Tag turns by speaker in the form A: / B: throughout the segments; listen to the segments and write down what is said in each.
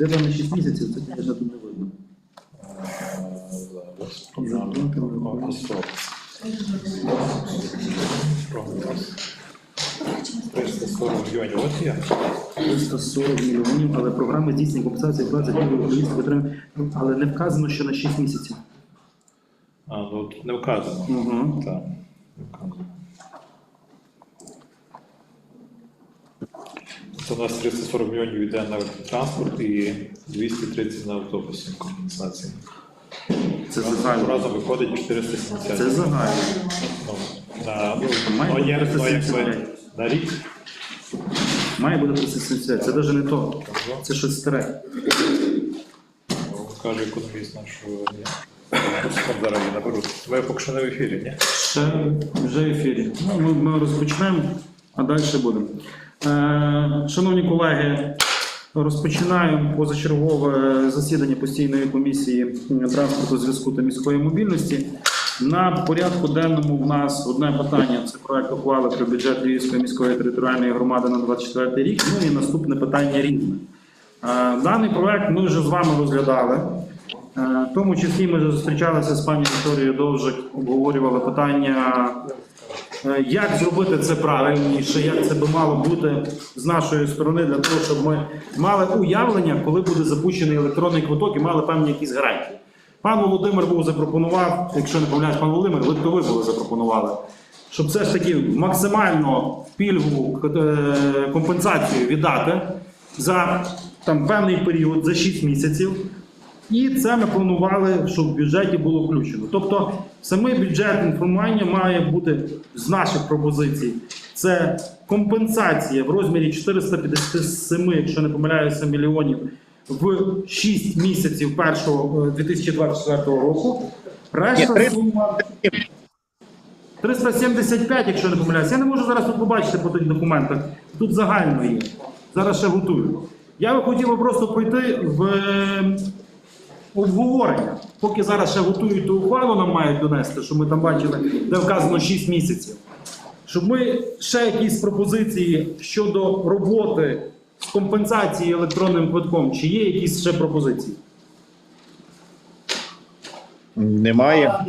A: Де на 6 місяців, це, звісно, тут не видно.
B: Зараз. Автостоп. Прогноз. 340 мільйонів. От є.
A: 340 мільйонів, але програма здійснення компенсації 20 мільйонів українських ветеранів, але не вказано, що на 6 місяців.
B: А, ну не вказано.
A: Угу.
B: Так, не вказано. Це у нас 340 мільйонів йде на транспорт і 230 на автобуси компенсації.
A: Це загально.
B: Разом виходить 470.
A: Це загально.
B: Ну, на, ну,
A: Має
B: ну,
A: бути
B: ну,
A: 375.
B: на рік.
A: Має бути 370, це навіть не то. Це щось старе.
B: Ну, Каже економіст наш, що ні. Там зараз її наберуть. Ми поки що не в ефірі, ні?
A: Ще вже в ефірі. Ну, ми, ми розпочнемо, а далі будемо. Е, шановні колеги, розпочинаємо позачергове засідання постійної комісії транспорту, зв'язку та міської мобільності. На порядку денному в нас одне питання це проект ухвали про бюджет Львівської міської територіальної громади на 24 рік. Ну і наступне питання різне. Е, Даний проект ми вже з вами розглядали. Е, В тому числі ми зустрічалися з пані Вікторією Довжик, обговорювали питання, як зробити це правильніше, як це би мало бути з нашої сторони, для того, щоб ми мали уявлення, коли буде запущений електронний квиток і мали певні якісь гарантії. Пан Володимир був запропонував, якщо не помиляюсь, пан Володимир, ви то ви були запропонували, щоб все ж таки максимально пільгову е, компенсацію віддати за там певний період, за 6 місяців. І це ми планували, щоб в бюджеті було включено. Тобто, саме бюджет інформування має бути з наших пропозицій. Це компенсація в розмірі 457, якщо не помиляюся, мільйонів в 6 місяців першого е, 2024 року. Решта сума 375, якщо не помиляюся. Я не можу зараз тут побачити по тих документах. Тут загально є. Зараз ще готую. Я би хотів би просто пройти в е, обговорення. Поки зараз ще готують ту ухвалу, нам мають донести, що ми там бачили, де вказано 6 місяців. Щоб ми ще якісь пропозиції щодо роботи з компенсації електронним квитком, чи є якісь ще пропозиції?
C: Немає.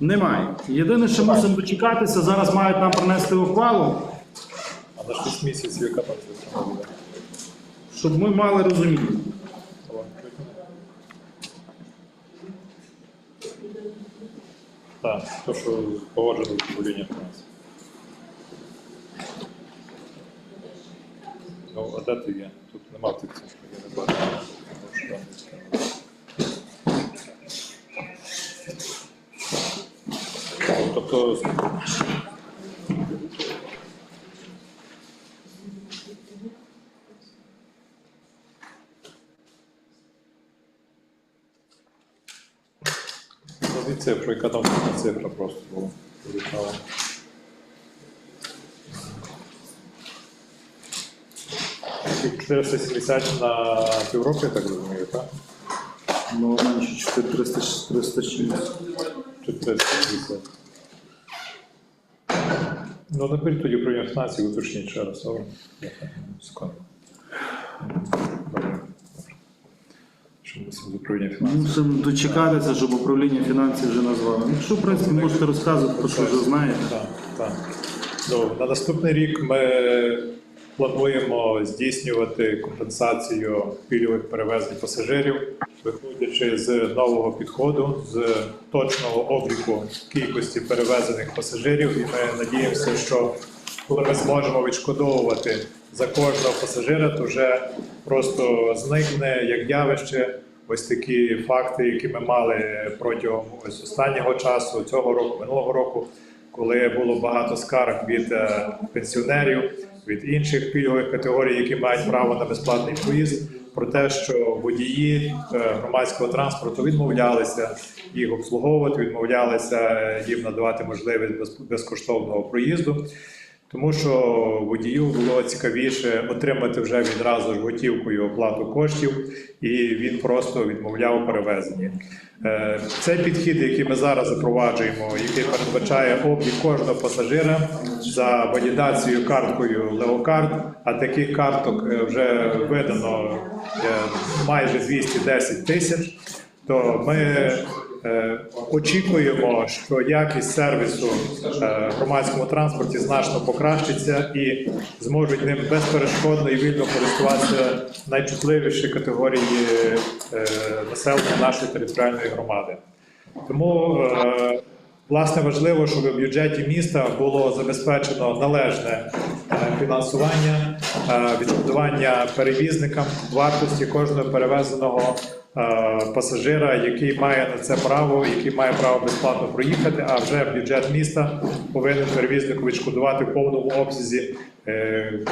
A: Немає. Єдине, що мусимо дочекатися, зараз мають нам принести ухвалу,
B: А на 6 місяців яка там буде?
A: Щоб ми мали розуміння.
B: Так, то, що погоджено з управлінням фінансів. Ну, а де ти є? Тут нема тих цифр, я не бачу. Тобто, ну, яка там цифра просто була. Вирішала. Тільки 470 на півроку, я так розумію, так?
A: Ну, менше 400, 306.
B: 470. Ну, наберіть тоді управління фінансів, уточніть ще раз, добре? Секунду. З управління фінансів?
A: Мусимо дочекатися, щоб управління фінансів вже назвало. Якщо, в принципі, можете розказувати, то що вже знаєте.
B: Так, так. Ну, на наступний рік ми плануємо здійснювати компенсацію пільгових перевезень пасажирів, виходячи з нового підходу, з точного обліку кількості перевезених пасажирів. І ми надіємося, що коли ми зможемо відшкодовувати за кожного пасажира, то вже просто зникне як явище. Ось такі факти, які ми мали протягом ось останнього часу, цього року, минулого року, коли було багато скарг від е, пенсіонерів, від інших пільгових категорій, які мають право на безплатний проїзд, про те, що водії е, громадського транспорту відмовлялися їх обслуговувати, відмовлялися е, їм надавати можливість безкоштовного проїзду. Тому що водію було цікавіше отримати вже відразу ж готівкою оплату коштів, і він просто відмовляв у перевезенні. Е, підхід, який ми зараз запроваджуємо, який передбачає облік кожного пасажира за валідацією карткою Леокарт, а таких карток е, вже видано е, майже 210 тисяч, то ми очікуємо, що якість сервісу е, в громадському транспорті значно покращиться і зможуть ним безперешкодно і вільно користуватися найчутливіші категорії е, населення нашої територіальної громади. Тому е, власне важливо, щоб в бюджеті міста було забезпечено належне е, фінансування, е, відшкодування перевізникам вартості кожного перевезеного е, пасажира, який має на це право, який має право безплатно проїхати. А вже бюджет міста повинен перевізнику відшкодувати в повному обсязі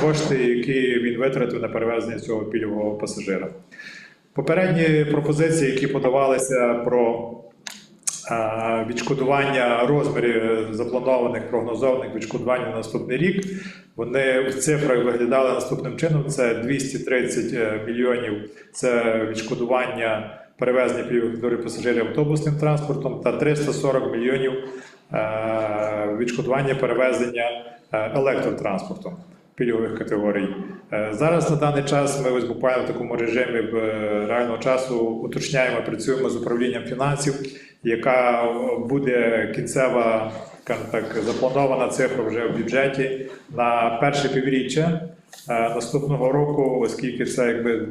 B: кошти, які він витратив на перевезення цього пільгового пасажира. Попередні пропозиції, які подавалися про відшкодування розмірів запланованих прогнозованих відшкодувань на наступний рік. Вони в цифрах виглядали наступним чином: це 230 е, мільйонів це відшкодування перевезення пільгових пасажирів автобусним транспортом та 340 мільйонів е, відшкодування перевезення е, електротранспортом пільгових категорій. Зараз на даний час ми ось буквально в такому режимі в реального часу уточняємо, працюємо з управлінням фінансів, яка буде кінцева, так, запланована цифра вже в бюджеті на перше півріччя е, наступного року, оскільки це якби е,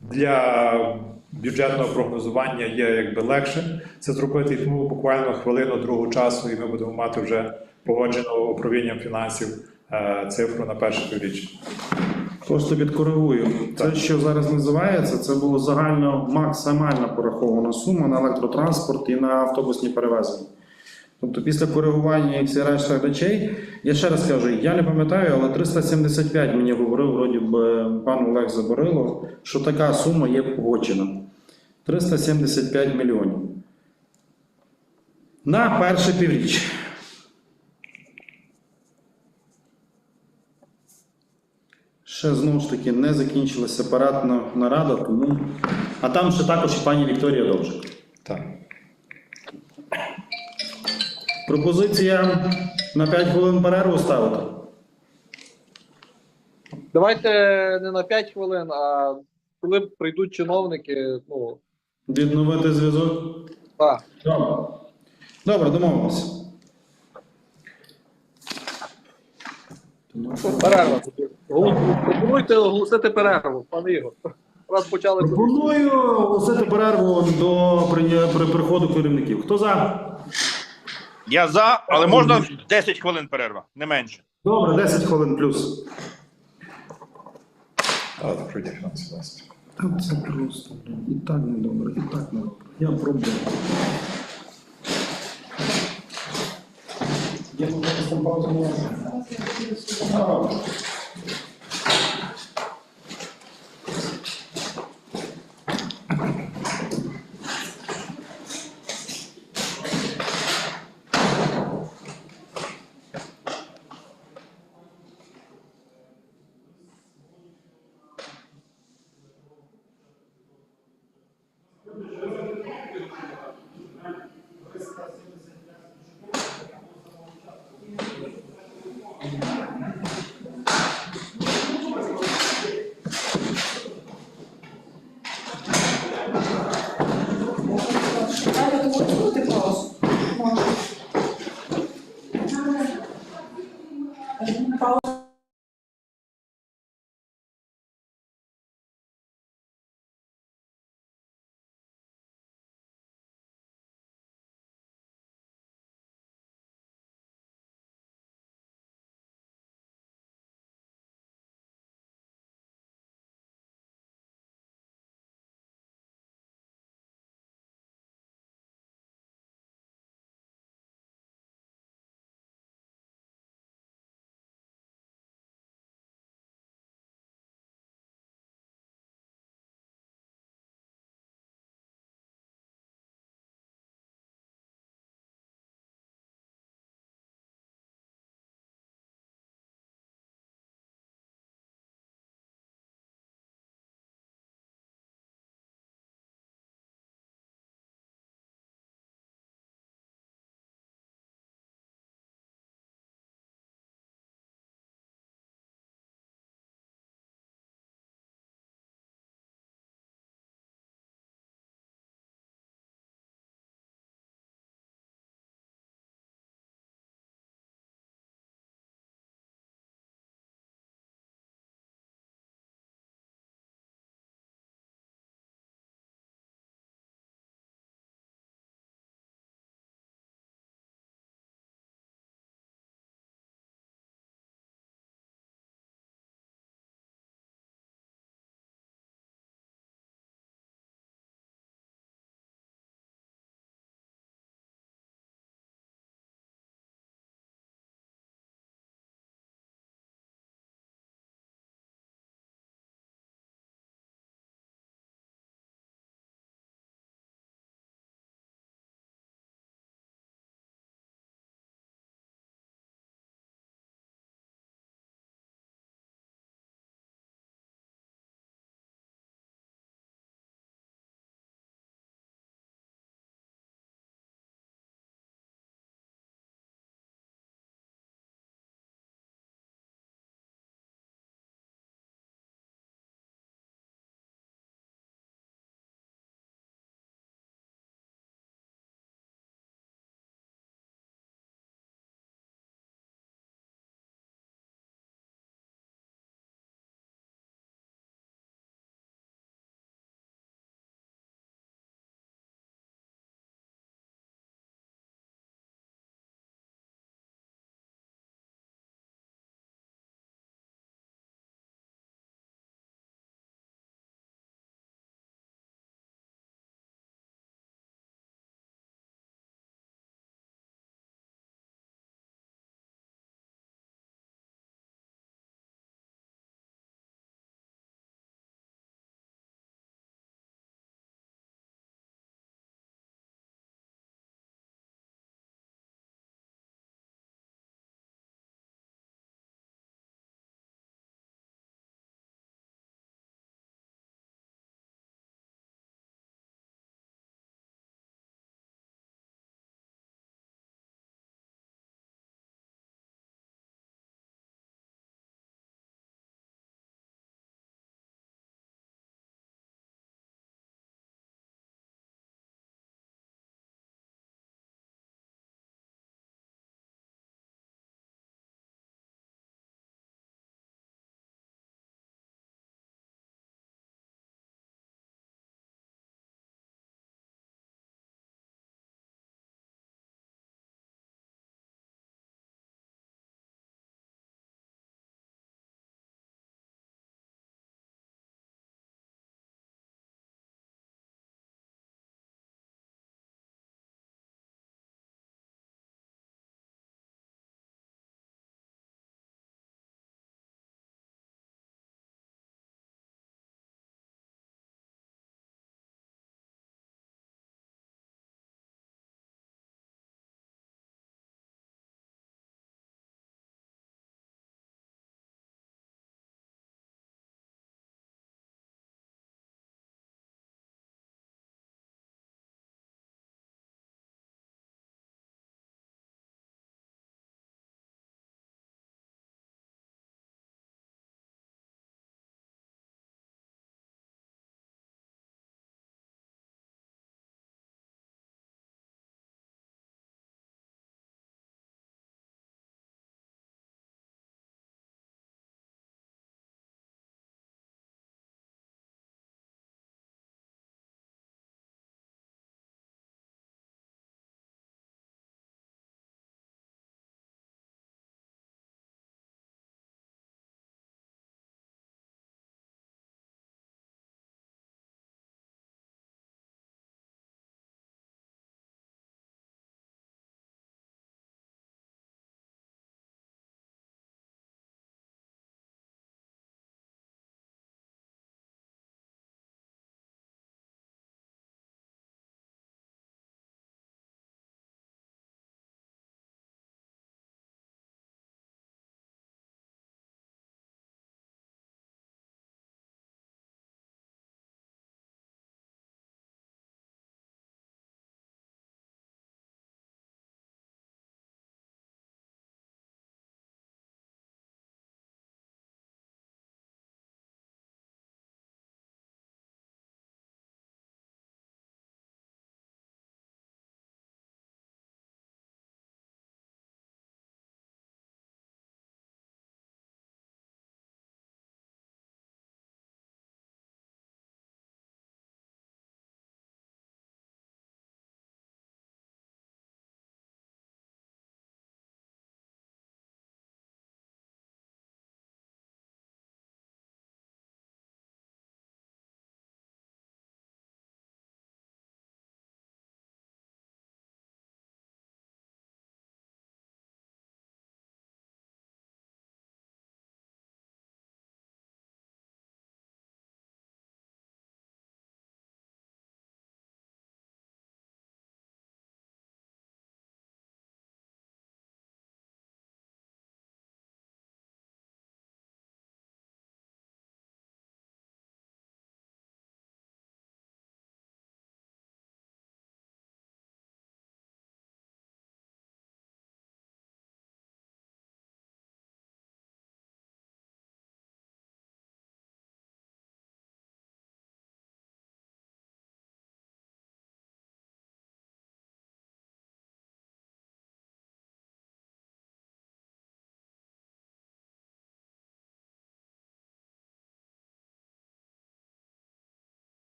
B: для бюджетного прогнозування є якби легше це зробити, і тому буквально хвилину другу часу, і ми будемо мати вже погоджену управлінням фінансів е, цифру на перше півріччя.
A: Просто підкоригую. Це, що зараз називається, це була загально максимальна порахована сума на електротранспорт і на автобусні перевезення. Тобто після коригування і всі решта речей, я ще раз кажу, я не пам'ятаю, але 375 мені говорив вроді б пан Олег Заборило, що така сума є погоджена. 375 мільйонів. На перше півріччя. Ще знову ж таки не закінчилася апаратна нарада, тому. А там ще також і пані Вікторія Довжик.
B: Так.
A: Пропозиція на 5 хвилин перерву ставити.
D: Давайте не на 5 хвилин, а коли прийдуть чиновники, ну
A: Відновити зв'язок.
D: так.
A: Добре. Добре, домовилися.
D: Перерва. Пропонуйте оголосити перерву, пане Ігор. Раз почали
A: Пропоную оголосити перерву до приходу керівників. Хто за?
E: Я за, але можна 10 хвилин перерва, не менше.
A: Добре, 10 хвилин плюс. Та це просто і так недобре, і так недобре. Я пробую. São Paulo não. Não.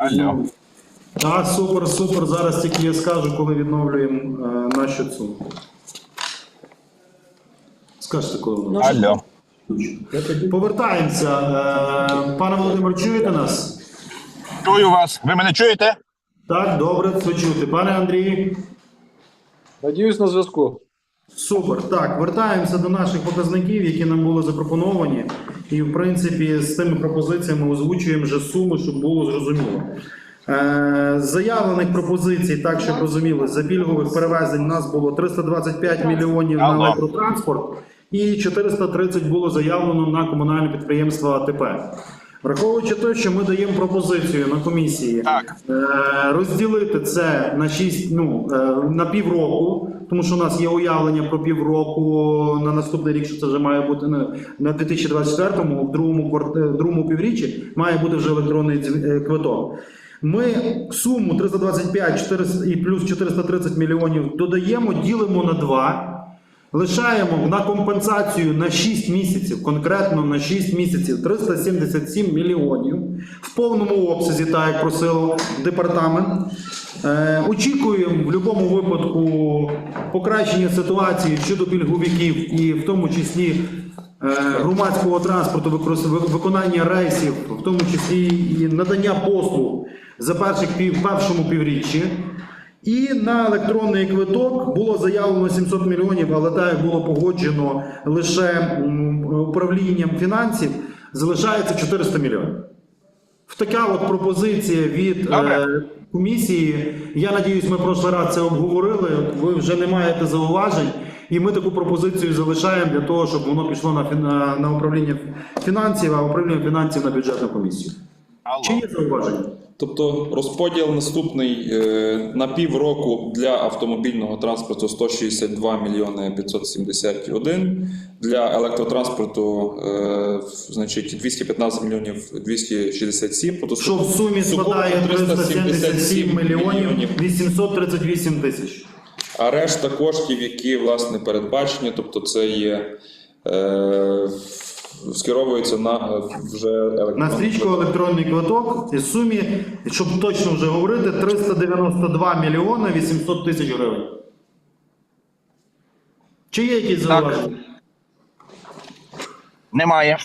E: Алло.
A: А, супер, супер. Зараз тільки я скажу, коли відновлюємо е, нашу цю. Скажете, коли воно.
E: Алло.
A: Повертаємося. Е, Пане Володимир, чуєте нас?
E: Чую вас. Ви мене чуєте?
A: Так, добре, це чути. Пане Андрій,
D: Надіюсь на зв'язку.
A: супер. Так, вертаємося до наших показників, які нам були запропоновані. І, в принципі, з тими пропозиціями озвучуємо вже суми, щоб було зрозуміло. Е, заявлених пропозицій, так щоб розуміли, за пільгових перевезень у нас було 325 мільйонів на електротранспорт і 430 було заявлено на комунальне підприємство АТП. Враховуючи те, що ми даємо пропозицію на комісії
E: Так.
A: е, розділити це на 6, ну, е, на півроку, тому що у нас є уявлення про півроку на наступний рік, що це вже має бути на, на 2024-му, в другому, в другому півріччі має бути вже електронний е, квиток. Ми суму 325 400 і плюс 430 мільйонів додаємо, ділимо на 2. Лишаємо на компенсацію на 6 місяців, конкретно на 6 місяців 377 мільйонів в повному обсязі, так як просив департамент. Е, очікуємо в будь-якому випадку покращення ситуації щодо пільговиків і в тому числі е, громадського транспорту, виконання рейсів, в тому числі і надання послуг за перших пів, першому півріччі. І на електронний квиток було заявлено 700 мільйонів, але так як було погоджено лише управлінням фінансів, залишається 400 мільйонів. В така от пропозиція від
E: Добре.
A: е, комісії. Я надіюсь, ми прошлий раз це обговорили. Ви вже не маєте зауважень, і ми таку пропозицію залишаємо для того, щоб воно пішло на, на, на управління фінансів, а управління фінансів на бюджетну комісію. Чи
E: Алло.
A: є зауваження?
F: Тобто розподіл наступний е, на півроку для автомобільного транспорту 162 мільйони 571, для електротранспорту е, значить 215 мільйонів 267. Тобто
A: Що в сумі складає 377 мільйонів 838 тисяч.
F: А решта коштів, які власне передбачені, тобто це є е, скеровується на е, вже електронний
A: На стрічку електронний квиток і в сумі, щоб точно вже говорити, 392 мільйони 800 тисяч гривень. Чи є якісь зауваження?
E: Немає.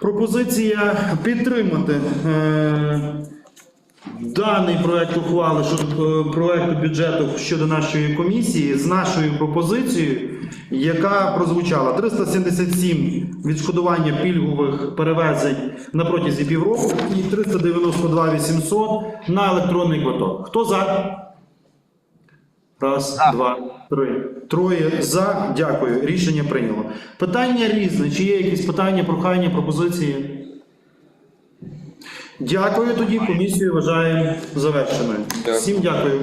A: Пропозиція підтримати е, даний проект ухвали щодо е, проекту бюджету щодо нашої комісії з нашою пропозицією, яка прозвучала 377 відшкодування пільгових перевезень на протязі півроку і 392 800 на електронний квиток. Хто за? Раз, два, три. Троє за. Дякую. Рішення прийняло. Питання різне. Чи є якісь питання, прохання, пропозиції? Дякую. Тоді комісію вважаємо завершеною. Всім дякую.